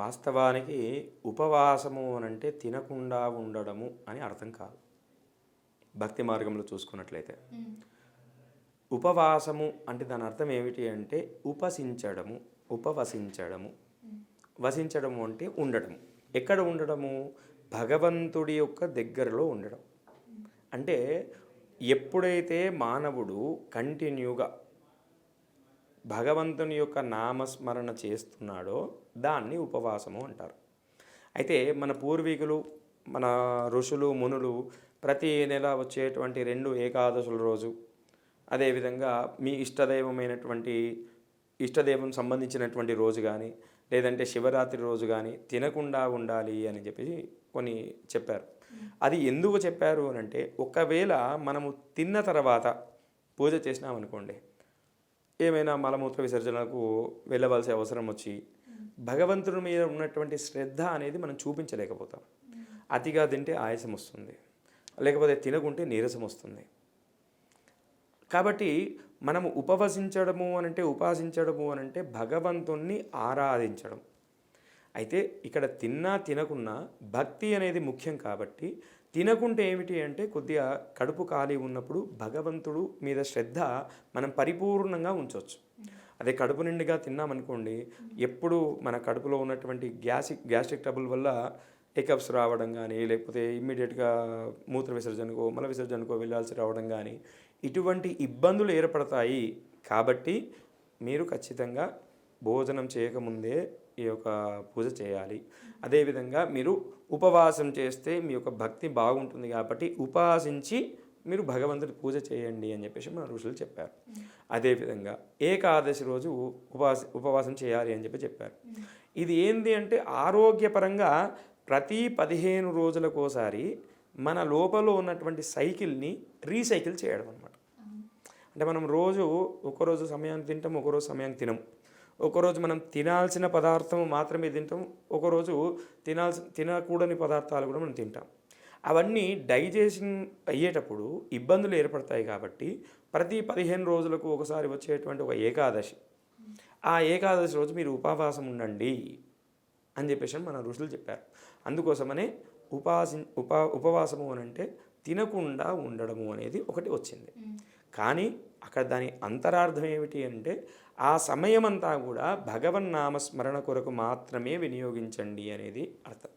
వాస్తవానికి ఉపవాసము అని అంటే తినకుండా ఉండడము అని అర్థం కాదు. భక్తి మార్గంలో చూసుకున్నట్లయితే. ఉపవాసము అంటే దాని అర్థం ఏమిటి అంటే ఉపసించడము ఉపవసించడము. వసించడము అంటే ఉండడము. ఎక్కడ ఉండడము? భగవంతుడి యొక్క దగ్గరలో ఉండడం. అంటే ఎప్పుడైతే మానవుడు కంటిన్యూగా భగవంతుని యొక్క నామస్మరణ చేస్తున్నాడో దాన్ని ఉపవాసము అంటారు. అయితే మన పూర్వీకులు మన ఋషులు మునులు ప్రతి నెల వచ్చేటువంటి రెండు ఏకాదశుల రోజు అదేవిధంగా మీ ఇష్టదైవమైనటువంటి ఇష్టదైవం సంబంధించినటువంటి రోజు కానీ లేదంటే శివరాత్రి రోజు కానీ తినకుండా ఉండాలి అని చెప్పి కొన్ని చెప్పారు. అది ఎందుకు చెప్పారు అని అంటే ఒకవేళ మనము తిన్న తర్వాత పూజ చేసినామనుకోండి ఏమైనా మలమూత్ర విసర్జనకు వెళ్ళవలసిన అవసరం వచ్చి భగవంతుడి మీద ఉన్నటువంటి శ్రద్ధ అనేది మనం చూపించలేకపోతాం. అతిగా తింటే ఆయాసం వస్తుంది. లేకపోతే తినకుంటే నీరసం వస్తుంది. కాబట్టి మనము ఉపవసించడము అనంటే ఉపాసించడము అనంటే భగవంతుణ్ణి ఆరాధించడం. అయితే ఇక్కడ తిన్నా తినకున్నా భక్తి అనేది ముఖ్యం కాబట్టి తినకుంటే ఏమిటి అంటే కొద్దిగా కడుపు ఖాళీ ఉన్నప్పుడు భగవంతుడు మీద శ్రద్ధ మనం పరిపూర్ణంగా ఉంచవచ్చు అదే కడుపు నిండుగా తిన్నామనుకోండి ఎప్పుడు మన కడుపులో ఉన్నటువంటి గ్యాసిక్ గ్యాస్ట్రిక్ ట్రబుల్ వల్ల టేకప్స్ రావడం కానీ లేకపోతే ఇమ్మీడియట్గా మూత్ర విసర్జనకో మల విసర్జనకో వెళ్ళాల్సి రావడం కానీ ఇటువంటి ఇబ్బందులు ఏర్పడతాయి కాబట్టి మీరు ఖచ్చితంగా భోజనం చేయకముందే ఈ యొక్క పూజ చేయాలి. అదేవిధంగా మీరు ఉపవాసం చేస్తే మీ యొక్క భక్తి బాగుంటుంది కాబట్టి ఉపాసించి మీరు భగవంతుడి పూజ చేయండి అని చెప్పేసి మన ఋషులు చెప్పారు. అదేవిధంగా ఏకాదశి రోజు ఉపవాస ఉపవాసం చేయాలి అని చెప్పి చెప్పారు. ఇది ఏంది అంటే ఆరోగ్యపరంగా ప్రతి పదిహేను రోజులకోసారి మన లోపల ఉన్నటువంటి సైకిల్ని రీసైకిల్ చేయడం అనమాట అంటే మనం రోజు ఒకరోజు సమయానికి తింటాం ఒకరోజు సమయానికి తినం ఒకరోజు మనం తినాల్సిన పదార్థం మాత్రమే తింటాం ఒకరోజు తినాల్సిన తినకూడని పదార్థాలు కూడా మనం తింటాం. అవన్నీ డైజెషన్ అయ్యేటప్పుడు ఇబ్బందులు ఏర్పడతాయి కాబట్టి ప్రతి పదిహేను రోజులకు ఒకసారి వచ్చేటువంటి ఒక ఏకాదశి. ఆ ఏకాదశి రోజు మీరు ఉపవాసం ఉండండి అని చెప్పేసి మన ఋషులు చెప్పారు. అందుకోసమనే ఉపాసి ఉపా ఉపవాసము అని అంటే తినకుండా ఉండడము అనేది ఒకటి వచ్చింది. కానీ అక్కడ దాని అంతరార్థం ఏమిటి అంటే ఆ సమయమంతా కూడా భగవన్నామస్మరణ కొరకు మాత్రమే వినియోగించండి అనేది అర్థం.